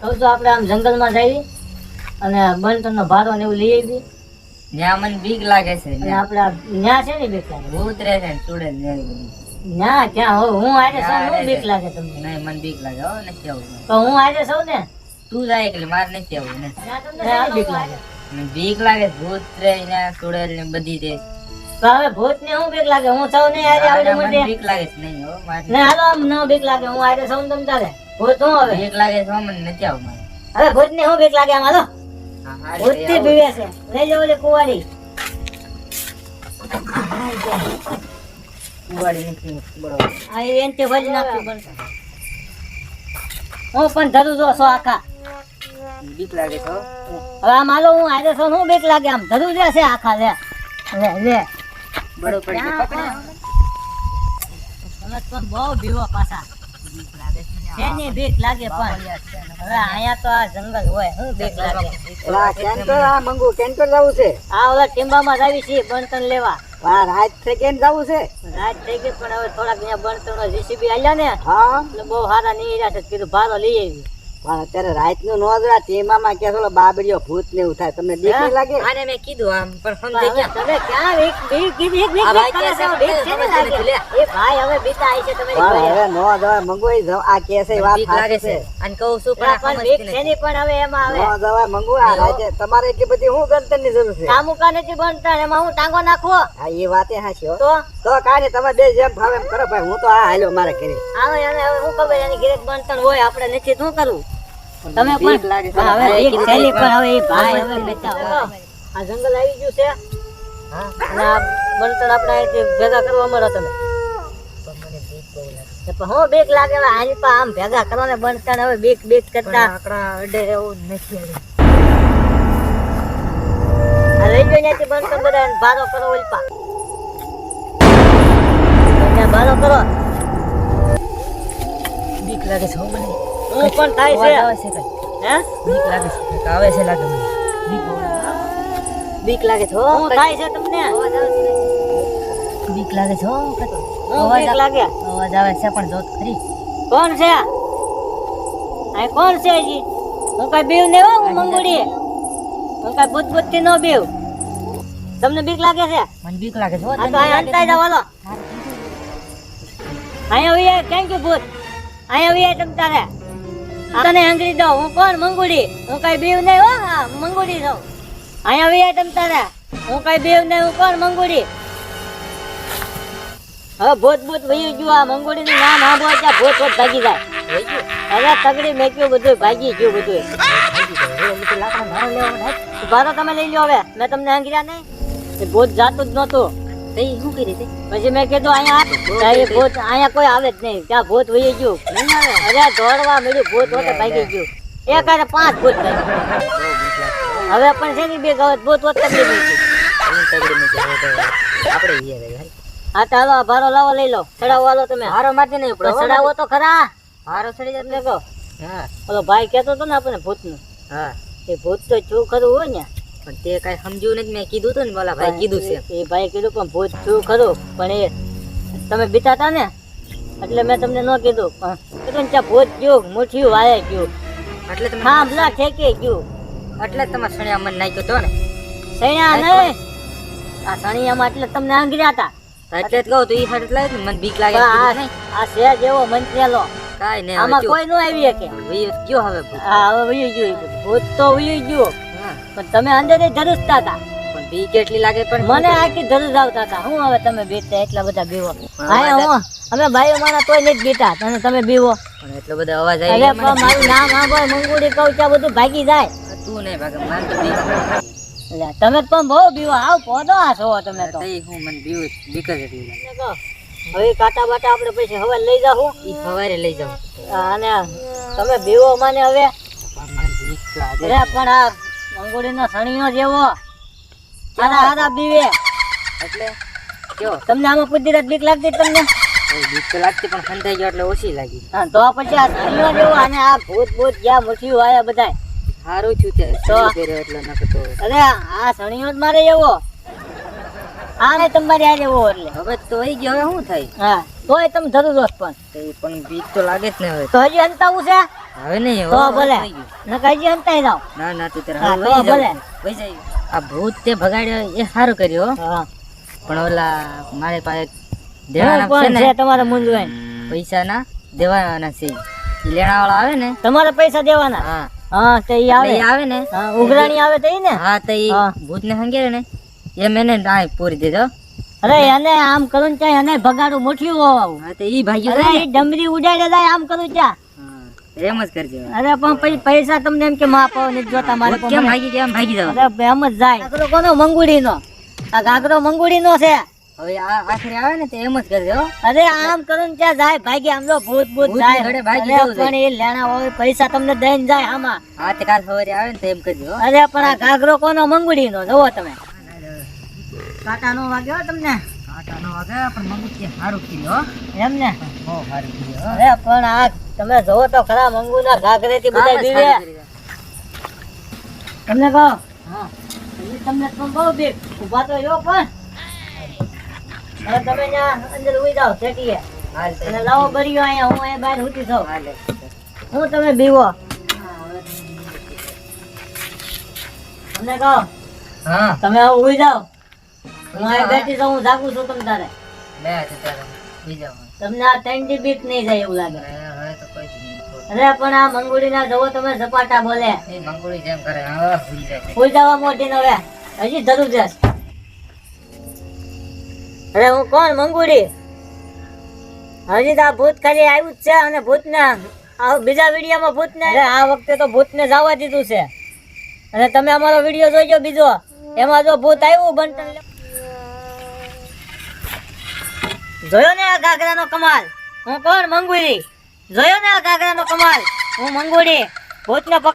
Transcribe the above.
કહું તો આપણે આમ જંગલમાં જઈએ અને બંટનો ભારો ને એવું લઈ આવી ત્યાં મને બીક લાગે છે અને આપણે ન્યા છે ને બીક લાગે ભૂત રહે છે છોડે ના ક્યાં? હો હું આજે સૌ હું બીક લાગે તમને. નહીં મને બીક લાગે હો નથી આવું. તો હું આજે સૌ ને તું જાય એટલે મારે નથી આવું ને તમને બીક લાગે. બીક લાગે ભૂત રહે ને ચૂડેલ ને બધી દે તો હવે ભૂત ને હું બીક લાગે? હું સૌ ને આજે આવડે મને બીક લાગે છે નહીં હો મારે. ને હાલો આમ ન બીક લાગે. હું આજે સૌ તમ તારે ભૂત હું હવે બીક લાગે છે મને નથી આવ હવે ભૂત ને હું બીક લાગે આમાં તો ભૂતથી આવું. છે. લઈ જાવ લે કુંવારી. કુંવાડી નથી બરોબર. આ એન એનથી ભરી નાખ્યું બનતા હું પણ ધરું જો સો આખા. બીક લાગે તો હવે આમ હાલો હું આજે સૌ હું બીક લાગે આમ. ધરું જે છે આખા લે. લે લે. બડો પડી. પકડે. તો બહુ ભીવો પાછા. શેની બીક લાગે પણ હવે અહીંયા તો આ જંગલ હોય હું બીક લાગે? આ કેન્ટર આ મંગુ કેન્ટર જવું છે? આ ઓલા ટીંબામાં જ આવી છીએ બણતણ લેવા. હા રાત થઈ કેમ જવું છે? રાત થઈ ગઈ પણ હવે થોડાક અહીંયા બણતણો જીસીબી આલ્યા ને હા. એટલે બહુ સારા નહીં રહ્યા છે કીધું ભાડો લઈ આવી. પણ અત્યારે રાતનું નોંધરા તેમાં કે થોડો બાબરીઓ ભૂત ને એવું થાય. તમને બીક નહીં લાગે? આને મેં કીધું આમ પણ સમજાઈ ગયા તમે ક્યાં એક બીક કીધી એક બીક ભાઈ છે છો? કે બીક શેની સમજતી લાગે? એ ભાઈ હવે બીતા આવી છે તમે પણ હવે નો દવા મંગુ એ આ કે છે વાત લાગે છે. છે. અને કહું છું પણ પણ બીક છે ને પણ હવે એમાં આવે નો દવા મંગુ આ રાતે તમારે એટલી બધી હું ગણતરની જરૂર છે? કામુકા નથી બનતા એમાં હું ટાંગો નાખવો? હા એ વાતે હાચી હો તો? તો કાંઈ તમે બે જેમ ભાવે એમ કરો ભાઈ હું તો આ હાલ્યો મારે ઘરે. આવે અને હવે હું ખબર એની ઘરે બનતણ હોય આપણે નથી શું કરવું? તમે પણ લાગે હવે એક કંઈ પણ હવે એ ભાઈ હવે હોય. આ જંગલ આવી ગયું છે. હા, અને આ બનતણ આપણે અહીંથી ભેગા કરવા મળો તમે. પણ મને લાગે. હું બીક લાગે હવે આની પા આમ ભેગા કરો ને બનતણ હવે બીક બીક કરતા આકડા અડે એવું નથી આવ્યું. આ ગયો ત્યાંથી બનતણ બધા ભારો કરો ઓલપા. ત્યાં કરો. બીક લાગે છે મને. હું પણ થાય છે. આવે છે કઈ? હે? બીક લાગે છે આવે છે લાગે મને. બીક લાગે. બીક લાગે છે હું. થાય છે તમને? બીક લાગે છે અવાજ લાગે? અવાજ આવે છે પણ જોત ખરી. કોણ છે? આ કોણ છે જી હું કઈ બીવ ને હો મંગુડી. હું કઈ ભૂત ભૂતથી નો બીવ. તમને બીક લાગે છે? મને બીક લાગે છે આ તો અંતાઈ? જાવ હાલો. અહીંયા વિયા કેમ કે ભૂત? અહીંયા વિયા તમ તારે. આ તને આંગળી દઉં હું કોણ? મંગુડી. હું કઈ બીવ નહીં હો હા મંગુડી છું. અહીંયા વિયા તમ તારે. હું કઈ બીવ નહીં હું કોણ? મંગુડી. હવે ભૂત ભૂત વયું ગયું આ મંગુડી નું નામ સાંભળો ત્યાં ભૂત ભૂત ભાગી જાય. વહી ગયું. અરે તગડી મેક્યું બધું ભાગી ગયું બધું હવે ઓલું તો લાકડા મારો લેવાનો હાથ. ભારો તમે લઈ લ્યો હવે. મેં તમને આંગળ્યા નહીં. એ ભૂત જાતું જ નહોતું. તે શું કરી પછી મેં કીધું અહીંયા એ ભૂત અહીંયા કોઈ આવે જ નહીં. ત્યાં ભૂત વહી ગયું. નહીં આવે? અરે દોડવા મળ્યું ભૂત હોતે ભાગી ગયું. એક અને પાંચ ભૂત હવે પણ છે ને બે ગવત ભૂત તગડી મેક્યું આપણે. હા તો હાલો ભારો લાવો લઈ લો. ચડાવો હાલો તમે. હારો મારજે નહીં પડે ચડાવો તો ખરા. હારો ચડી જાય લેગો હા. ઓલો ભાઈ કહેતો હતો ને આપણને ભૂતનું હા. એ ભૂત તો શું ખરું હોય ને પણ તે કઈ સમજ્યું નથી. મેં કીધું તું ને બોલા ભાઈ કીધું છે. એ ભાઈ કીધું પણ ભૂત છું ખરું પણ એ તમે બીતા હતા ને એટલે મેં તમને ન કીધું. પણ કીધું ને ત્યાં ભૂત ગયું મુઠ્ઠીયું વાય ગયું. એટલે તમે હા ભલા ઠેકે ગયું. એટલે તમે સણિયા મન નાખ્યો તો ને. સૈણા નહીં. આ સણિયામાં એટલે તમને આંગળ્યા હતા. એટલે જ કહું તો એ હાટ એટલે મને બીક લાગે આ છે જેવો મંત્રેલો. કાઈ નહીં આમાં કોઈ ન આવી શકે. ગયો હવે હા હવે ગયું. ભૂત તો ગયું. પણ તમે અંદર ધરુસતા હતા. પણ બીક કેટલી લાગે પણ મને આખી ધરુજ આવતા હતા. હું હવે તમે બેસતા એટલા બધા બીવો? હા, હા અમે ભાઈઓ મારા તોય નથી બીતા અને તમે બીવો? પણ એટલો બધો અવાજ અરે આવી પણ મારું નામ સાંભળ મંગુડી કહું ત્યાં બધું ભાગી જાય. તું નહીં ભાગે મારે તો તમે પણ બહુ બીવો. આવ પોદો આ છો તમે તો. હું મને બીવું બીકજ લાગે હવે કાટા બાટા આપણે પછી હવે લઈ જાઉં ઈ સવારે લઈ જાઉં. અને તમે બીવો મને હવે. અરે પણ આ મંગુડી નો સણિયો જેવો. હારા હારા બીવે. એટલે કયો તમને આમાં પૂછી બીક લાગતી તમને? બીક તો લાગતી પણ ખંધાઈ ગયો એટલે ઓછી લાગી. હા તો પછી આ સણિયો જેવો અને આ ભૂત ભૂત જ્યાં મુઠ્ઠીયું આયા બધાય. સારું છે તો? એટલે નકર તો અરે આ સણિયો જ મારે એવો. આ ને તમારે આ જેવો એટલે. હવે તો વહી ગયો હવે શું થાય? હા. તોય તમે જરૂર હોત પણ. પણ બીક તો લાગે જ ને હવે. તો હજી હંતાવું છે? હવે નહીં તો ભલે. નકર હજી હંતાઈ જાવ ના ના તું તારે હવે ભલે. જાય આ ભૂત તે ભગાડ્યો એ સારું કર્યો પણ ઓલા મારે પાસે દેવાના છે ને? તમારે મૂંઝવણ? પૈસા ના દેવાના છે. ઈ લેણા વાળા આવે ને? તમારે પૈસા દેવાના? હા. હા તો ઈ આવે. આવે ને? ઉઘરાણી આવે તો ઈ ને? હા તો ઈ ભૂત ને સંગે ને? એ મેને ના પૂરી દીધો. અરે એને આમ કરું ચાય એને ભગાડું મુઠ્યું હોવું હા તો ઈ ભાઈ અરે ઈ ડમરી ઉડાડે જાય આમ કરું ચા એમ જ કરજો. અરે પણ પછી પૈસા તમને એમ કે માં નથી જોતા મારે કેમ ભાગી કેમ ભાગી જાવ અરે એમ જ જાય. ઘાઘરો કોનો? મંગુડી નો આ ઘાઘરો મંગુડી નો છે. હવે આ આખરે આવે ને તે એમ જ કરજો અરે આમ કરું ચા જાય ભાગી આમ તો ભૂત ભૂત જાય. ઘડે ભાગી જાવ પણ એ લેણા હોય પૈસા તમને દઈને જાય આમાં. હા તે કાલ સવારે આવે ને તો એમ કરજો અરે પણ આ ઘાઘરો કોનો? મંગુડી નો જોવો તમે. કાંટા નો વાગ્યો હો તમને? કાંટાનો વાગે પણ હારું કર્યો હો. એમ ને? બહુ સારું કર્યો અરે પણ આ તમે જોવો તો ખરા મંગુ ના ઘાઘરે થી બધા સારું કર્યું. તમને કહો? હા. તમને પણ બહુ બે ઊભા તો જો પણ. હવે તમે ત્યાં અંદર ઉઈ જાઓ શેટીએ અને લાવો બળ્યો અહીંયા હું અહીંયા બહાર ઉઠી જાઉં. હાલે. હું તમે બીવો. તમને કહો? હા. તમે ઉઈ જાઓ. હું અહીંયા બેઠી છું હું જાગું છું તમ તારે. લે તો તારે. બીજા તમને આ ત્રણ બીક નહીં જાય એવું લાગે. હવે હવે તો કોઈ અરે પણ આ મંગુડી ના જવો તમે સપાટા બોલે. એ મંગોળી જેમ કરે હવે ભૂલી જાય ઉઈ જવા મોટી હવે. હજી જરૂર છે. અરે હું કોણ મંગુડી? હજી તો આ ભૂત ખાલી આવ્યું જ છે અને ભૂત આ બીજા વિડીયોમાં ભૂત ને અરે આ વખતે તો ભૂત ને જવા દીધું છે. અને તમે અમારો વીડિયો જોઈજો બીજો. એમાં જો ભૂત આવ્યું બંટન જોયો ને આ ઘાઘરાનો કમાલ? હું કોણ મંગુડી જોયો ને આ ઘાઘરાનો કમાલ? હું મંગુડી ભૂત ને